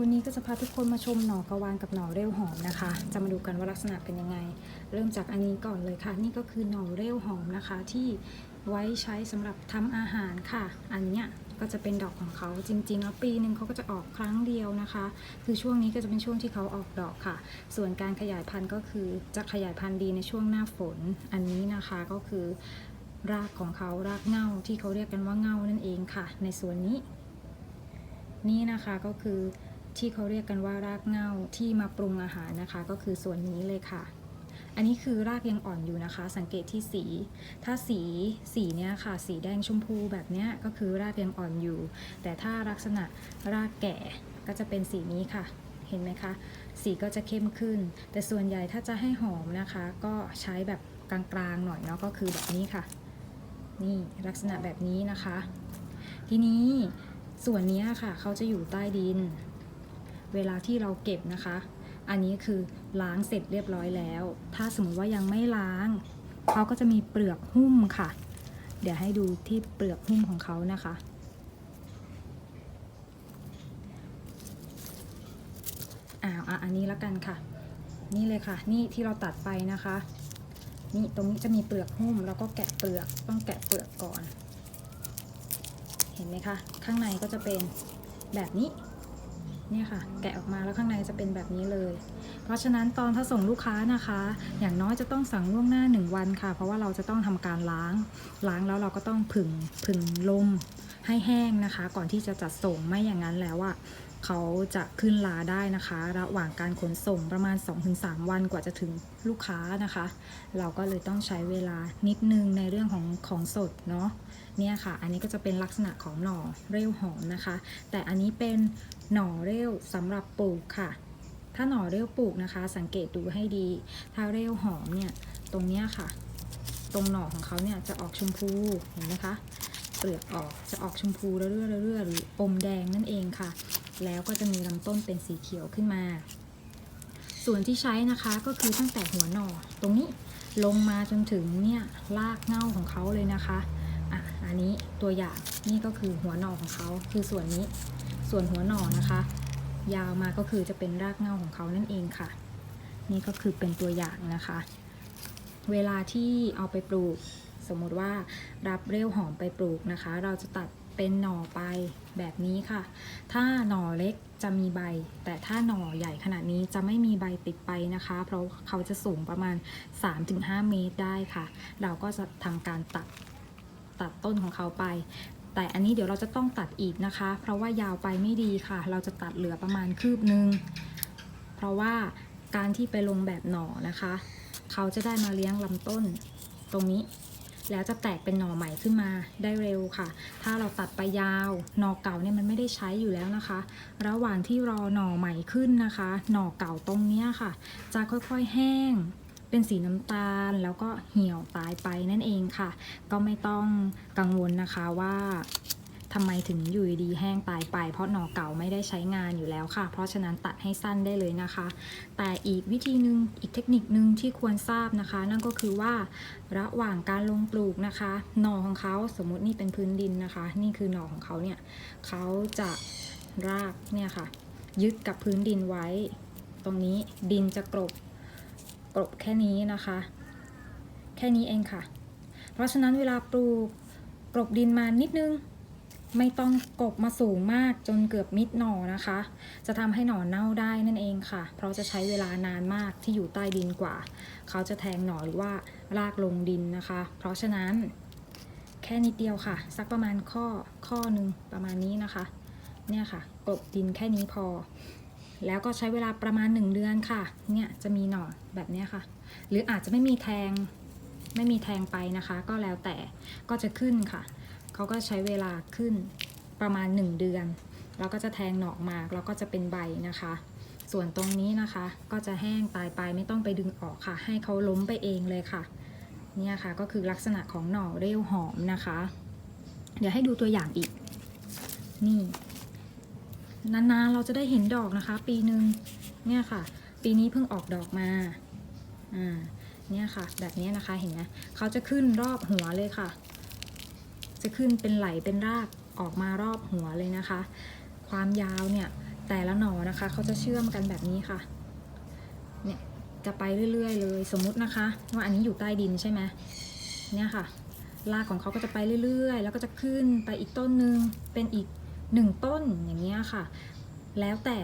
วันนี้ก็จะพาทุกคนมาชมหน่อกระวานกับหน่อเร็วหอมนะคะ จะมาดูกันว่าลักษณะเป็นยังไง เริ่มจากอันนี้ก่อนเลยค่ะ นี่ก็คือหน่อเร็วหอมนะคะ ที่ไว้ใช้สำหรับทำอาหารค่ะ อันเนี้ยก็จะเป็นดอกของเขาจริงๆ แล้วปีหนึ่งเขาก็จะออกครั้งเดียวนะคะ คือช่วงนี้ก็จะเป็นช่วงที่เขาออกดอกค่ะ ส่วนการขยายพันธุ์ก็คือจะขยายพันธุ์ดีในช่วงหน้าฝน อันนี้นะคะก็คือ รากของเขารากเง่าที่เขาเรียกกันว่าเง่านั่นเองค่ะ ในส่วนนี้ นี่นะคะก็คือ ที่เขาเรียกกันว่ารากเง่าที่มาปรุงอาหารนะคะ ก็คือส่วนนี้เลยค่ะ อันนี้คือรากยังอ่อนอยู่นะคะ สังเกตที่สี ถ้าสีสีเนี้ยค่ะ สีแดงชมพูแบบเนี้ยก็คือรากยังอ่อนอยู่ แต่ถ้าลักษณะรากแก่ก็จะเป็นสีนี้ค่ะ เห็นไหมคะ สีก็จะเข้มขึ้น แต่ส่วนใหญ่ถ้าจะให้หอมนะคะ ก็ใช้แบบกลางๆหน่อยเนาะก็คือแบบนี้ค่ะ นี่ลักษณะแบบนี้นะคะ ทีนี้ส่วนนี้ค่ะ เขาจะอยู่ใต้ดิน เวลาที่เราเก็บนะคะ อันนี้คือล้างเสร็จเรียบร้อยแล้ว ถ้าสมมติว่ายังไม่ล้างเขาก็จะมีเปลือกหุ้มค่ะ เดี๋ยวให้ดูที่เปลือกหุ้มของเขานะคะ อ้าวอะอันนี้แล้วกันค่ะ นี่เลยค่ะ นี่ที่เราตัดไปนะคะ นี่ตรงนี้จะมีเปลือกหุ้ม แล้วก็แกะเปลือก ต้องแกะเปลือกก่อน เห็นไหมคะ ข้างในก็จะเป็นแบบนี้ เนี่ยค่ะ แกะออกมาแล้วข้างในจะเป็นแบบนี้เลย เพราะฉะนั้นตอนถ้าส่งลูกค้านะคะ อย่างน้อยจะต้องสั่งล่วงหน้า 1 วันค่ะ เพราะว่าเราจะต้องทำการล้าง ล้างแล้วเราก็ต้องผึ่งผึ่งลมให้แห้งนะคะ ก่อนที่จะจัดส่งไม่อย่างนั้นแล้วอะเขาจะขึ้นลาได้นะคะ ระหว่างการขนส่งประมาณ 2-3 วันกว่าจะถึงลูกค้านะคะ เราก็เลยต้องใช้เวลานิดนึงในเรื่องของของสดเนาะเนี่ยค่ะ อันนี้ก็จะเป็นลักษณะของหน่อเร็วหอมนะคะ แต่อันนี้เป็น หน่อเร็วสำหรับปลูกค่ะ ถ้าหน่อเร็วปลูกนะคะ สังเกตดูให้ดี ถ้าเร็วหอมเนี่ยตรงเนี้ยค่ะ ตรงหน่อของเขาเนี่ยจะออกชมพูเห็นไหมคะเปลือกออกจะออกชมพูเรื่อยๆเรื่อยๆหรืออมแดงนั่นเองค่ะ แล้วก็จะมีลำต้นเป็นสีเขียวขึ้นมา ส่วนที่ใช้นะคะก็คือตั้งแต่หัวหน่อตรงนี้ลงมาจนถึงเนี่ยรากเง่าของเขาเลยนะคะอะอันนี้ตัวอย่างนี่ก็คือหัวหน่อของเขาคือส่วนนี้ ส่วนหัวหน่อนะคะ ยาวมาก็คือจะเป็นรากเงาของเขานั่นเองค่ะ นี่ก็คือเป็นตัวอย่างนะคะ เวลาที่เอาไปปลูก สมมติว่ารับเร็วหอมไปปลูกนะคะ เราจะตัดเป็นหน่อไปแบบนี้ค่ะ ถ้าหน่อเล็กจะมีใบ แต่ถ้าหน่อใหญ่ขนาดนี้จะไม่มีใบติดไปนะคะ เพราะเขาจะสูงประมาณ 3-5 เมตรได้ค่ะ เราก็จะทำการตัดตัดต้นของเขาไป แต่อันนี้เดี๋ยวเราจะต้องตัดอีกนะคะ เพราะว่ายาวไปไม่ดีค่ะ เราจะตัดเหลือประมาณคืบหนึ่งเพราะว่าการที่ไปลงแบบหน่อนะคะ เขาจะได้มาเลี้ยงลำต้นตรงนี้ แล้วจะแตกเป็นหน่อใหม่ขึ้นมาได้เร็วค่ะ ถ้าเราตัดไปยาวหน่อเก่าเนี่ยมันไม่ได้ใช้อยู่แล้วนะคะ ระหว่างที่รอหน่อใหม่ขึ้นนะคะ หน่อเก่าตรงนี้ค่ะ จะค่อยๆแห้ง เป็นสีน้ำตาลแล้วก็เหี่ยวตายไปนั่นเองค่ะ ก็ไม่ต้องกังวลนะคะว่าทำไมถึงอยู่ดีแห้งตายไป เพราะหน่อเก่าไม่ได้ใช้งานอยู่แล้วค่ะ เพราะฉะนั้นตัดให้สั้นได้เลยนะคะ แต่อีกวิธีหนึ่งอีกเทคนิคนึงที่ควรทราบนะคะ นั่นก็คือว่าระหว่างการลงปลูกนะคะ หน่อของเขาสมมตินี่เป็นพื้นดินนะคะ นี่คือหน่อของเขาเนี่ยเขาจะรากเนี่ยค่ะ ยึดกับพื้นดินไว้ ตรงนี้ดินจะกรบ กรบแค่นี้นะคะ แค่นี้เองค่ะ เพราะฉะนั้นเวลาปลูกกรบดินมานิดนึง ไม่ต้องกบมาสูงมากจนเกือบมิดหน่อนะคะ จะทำให้หน่อเน่าได้นั่นเองค่ะ เพราะจะใช้เวลานานมากที่อยู่ใต้ดินกว่า เขาจะแทงหน่อหรือว่ารากลงดินนะคะ เพราะฉะนั้นแค่นิดเดียวค่ะ สักประมาณข้อข้อหนึ่งประมาณนี้นะคะ เนี่ยค่ะกลบดินแค่นี้พอ แล้วก็ใช้เวลาประมาณ 1 เดือนค่ะ เนี่ยจะมีหน่อแบบนี้ค่ะ หรืออาจจะไม่มีแทงไม่มีแทงไปนะคะ ก็แล้วแต่ก็จะขึ้นค่ะ เขาก็ใช้เวลาขึ้นประมาณ 1 เดือน แล้วก็จะแทงหนออกมาแล้วก็จะเป็นใบนะคะ ส่วนตรงนี้นะคะ ก็จะแห้งตายไปไม่ต้องไปดึงออกค่ะ ให้เขาล้มไปเองเลยค่ะ เนี่ยค่ะก็คือลักษณะของหน่อเร็วหอมนะคะ เดี๋ยวให้ดูตัวอย่างอีก นี่ นานๆเราจะได้เห็นดอกนะคะ ปีหนึ่งเนี่ยค่ะ ปีนี้เพิ่งออกดอกมาอ่าเนี่ยค่ะ แบบนี้นะคะเห็นไหมเขาจะขึ้นรอบหัวเลยค่ะ จะขึ้นเป็นไหลเป็นรากออกมารอบหัวเลยนะคะ ความยาวเนี่ยแต่ละหน่อนะคะเขาจะเชื่อมกันแบบนี้ค่ะเนี่ยจะไปเรื่อย ๆ เลยสมมุตินะคะว่าอันนี้อยู่ใต้ดินใช่ไหมเนี่ยค่ะรากของเขาก็จะไปเรื่อยๆ แล้วก็จะขึ้นไปอีกต้นหนึ่งเป็นอีก หนึ่งต้นอย่างเงี้ยค่ะ แล้วแต่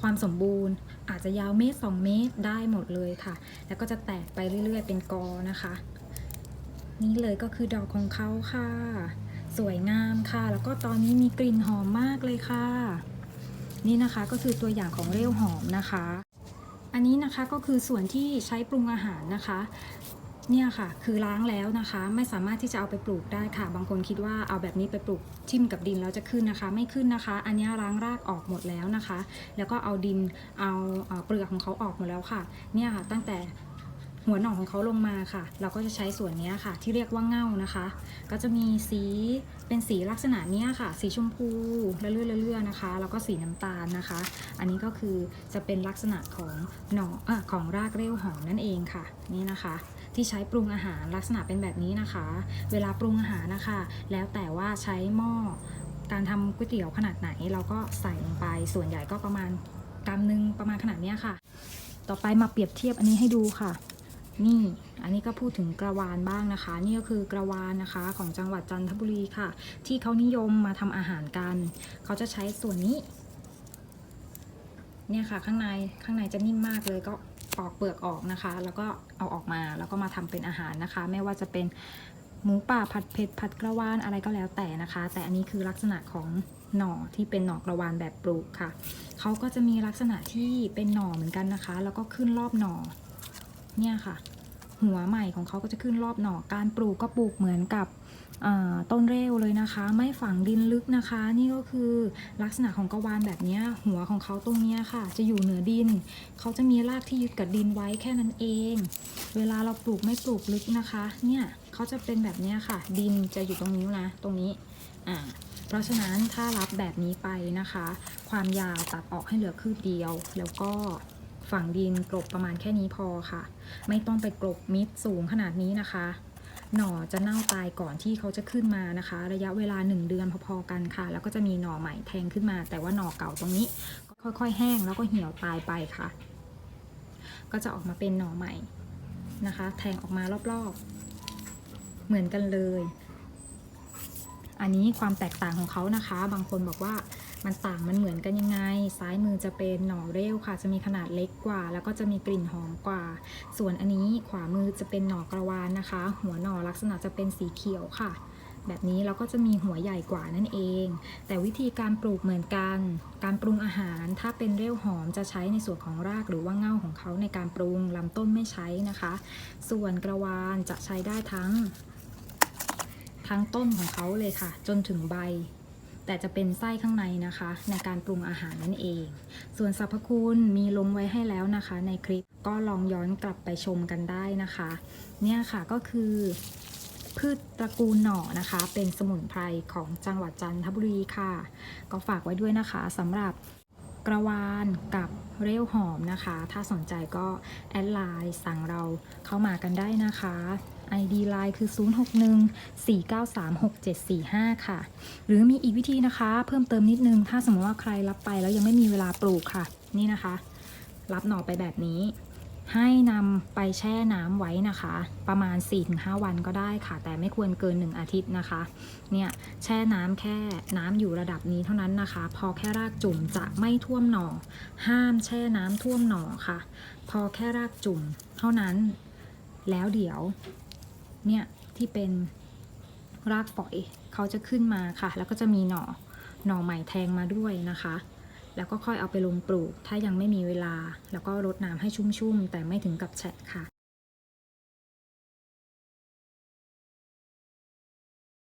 ความสมบูรณ์อาจจะยาวเมตร 2 เมตรได้หมดเลยค่ะ แล้วก็จะแตกไปเรื่อย ๆ เป็นกอนะคะ นี่เลยก็คือดอกของเขาค่ะ สวยงามค่ะ แล้วก็ตอนนี้มีกลิ่นหอมมากเลยค่ะ นี่นะคะก็คือตัวอย่างของเรียวหอมนะคะ อันนี้นะคะก็คือส่วนที่ใช้ปรุงอาหารนะคะ เนี่ยค่ะ คือล้างแล้วนะคะ ไม่สามารถที่จะเอาไปปลูกได้ค่ะ บางคนคิดว่าเอาแบบนี้ไปปลูกทิ่มกับดินแล้วจะขึ้นนะคะ ไม่ขึ้นนะคะ อันนี้ล้างรากออกหมดแล้วนะคะ แล้วก็เอาดินเอาเปลือกของเขาออกหมดแล้วค่ะ เนี่ยค่ะตั้งแต่หัวหน่อของเขาลงมาค่ะ เราก็จะใช้ส่วนนี้ค่ะ ที่เรียกว่าเง่านะคะ ก็จะมีสีเป็นสีลักษณะเนี้ยค่ะ สีชมพูเลื่อยๆเลื่อยๆนะคะ แล้วก็สีน้ำตาลนะคะ อันนี้ก็คือจะเป็นลักษณะของหน่ออของรากเรี่ยวหอมนั่นเองค่ะ นี่นะคะ ที่ใช้ปรุงอาหารลักษณะเป็นแบบนี้นะคะ เวลาปรุงอาหารนะคะ แล้วแต่ว่าใช้หม้อการทำก๋วยเตี๋ยวขนาดไหน เราก็ใส่ลงไปส่วนใหญ่ก็ประมาณกำนึงประมาณขนาดนี้ค่ะ ต่อไปมาเปรียบเทียบอันนี้ให้ดูค่ะ นี่อันนี้ก็พูดถึงกระวานบ้างนะคะ นี่ก็คือกระวานนะคะของจังหวัดจันทบุรีค่ะ ที่เขานิยมมาทำอาหารกัน เขาจะใช้ส่วนนี้เนี่ยค่ะข้างในข้างในจะนิ่มมากเลยก็ ปอกเปลือกออกนะคะ แล้วก็เอาออกมาแล้วก็มาทำเป็นอาหารนะคะ ไม่ว่าจะเป็นหมูป่าผัดเผ็ดผัดกระวานอะไรก็แล้วแต่นะคะ แต่อันนี้คือลักษณะของหน่อที่เป็นหน่อกระวานแบบปลูกค่ะเขาก็จะมีลักษณะที่เป็นหน่อเหมือนกันนะคะ แล้วก็ขึ้นรอบหน่อเนี่ยค่ะ หัวใหม่ของเขาก็จะขึ้นรอบหน่อการปลูกก็ปลูกเหมือนกับ ต้นเร็วเลยนะคะ ไม่ฝังดินลึกนะคะ นี่ก็คือลักษณะของกระวานแบบนี้หัวของเขาตรงนี้ค่ะ จะอยู่เหนือดิน เขาจะมีรากที่ยึดกับดินไว้แค่นั้นเอง เวลาเราปลูกไม่ปลูกลึกนะคะ เนี่ยเขาจะเป็นแบบนี้ค่ะ ดินจะอยู่ตรงนิ้นะ ตรงนี้อ่าเพราะฉะนั้นถ้ารับแบบนี้ไปนะคะ ความยาวตัดออกให้เหลือคืบเดียว แล้วก็ฝังดินกลบประมาณแค่นี้พอค่ะ ไม่ต้องไปกลบมิดสูงขนาดนี้นะคะ หน่อจะเน่าตายก่อนที่เขาจะขึ้นมานะคะ ระยะเวลา 1 เดือนพอๆกันค่ะ แล้วก็จะมีหน่อใหม่แทงขึ้นมา แต่ว่าหน่อเก่าตรงนี้ก็ค่อยๆ แห้งแล้วก็เหี่ยวตายไปค่ะ ก็จะออกมาเป็นหน่อใหม่นะคะ แทงออกมารอบๆ เหมือนกันเลย อันนี้ความแตกต่างของเขานะคะ บางคนบอกว่า มันต่างมันเหมือนกันยังไง ซ้ายมือจะเป็นหน่อเร็วค่ะ จะมีขนาดเล็กกว่า แล้วก็จะมีกลิ่นหอมกว่า ส่วนอันนี้ขวามือจะเป็นหน่อกระวานนะคะ หัวหน่อลักษณะจะเป็นสีเขียวค่ะ แบบนี้เราก็จะมีหัวใหญ่กว่านั่นเอง แต่วิธีการปลูกเหมือนกัน การปรุงอาหารถ้าเป็นเร็วหอมจะใช้ในส่วนของรากหรือว่าเง่าของเขาในการปรุงลำต้นไม่ใช้นะคะ ส่วนกระวานจะใช้ได้ทั้ง ทั้งต้นของเขาเลยค่ะ จนถึงใบ แต่จะเป็นไส้ข้างในนะคะ ในการปรุงอาหารนั่นเอง ส่วนสรรพคุณมีลงไว้ให้แล้วนะคะ ในคลิปก็ลองย้อนกลับไปชมกันได้นะคะ เนี่ยค่ะก็คือพืชตระกูลหน่อนะคะ เป็นสมุนไพรของจังหวัดจันทบุรีค่ะ ก็ฝากไว้ด้วยนะคะสำหรับกระวานกับเรี่ยวหอมนะคะ ถ้าสนใจก็แอดไลน์สั่งเราเข้ามากันได้นะคะ ID Line คือ 0614936745 ค่ะ หรือมีอีกวิธีนะคะ เพิ่มเติมนิดนึง ถ้าสมมติว่าใครรับไปแล้วยังไม่มีเวลาปลูกค่ะ นี่นะคะ รับหน่อไปแบบนี้ ให้นำไปแช่น้ำไว้นะคะ ประมาณ 4-5 วันก็ได้ค่ะ แต่ไม่ควรเกิน 1 อาทิตย์นะคะ เนี่ยแช่น้ำแค่น้ำอยู่ระดับนี้เท่านั้นนะคะ พอแค่รากจุ่มจะไม่ท่วมหน่อ ห้ามแช่น้ำท่วมหน่อค่ะ พอแค่รากจุ่มเท่านั้นแล้วเดี๋ยว เนี่ยที่เป็นรากฝอยเขาจะขึ้นมาค่ะ แล้วก็จะมีหน่อหน่อใหม่แทงมาด้วยนะคะ แล้วก็ค่อยเอาไปลงปลูก ถ้ายังไม่มีเวลา แล้วก็รดน้ำให้ชุ่มๆ แต่ไม่ถึงกับแฉะค่ะ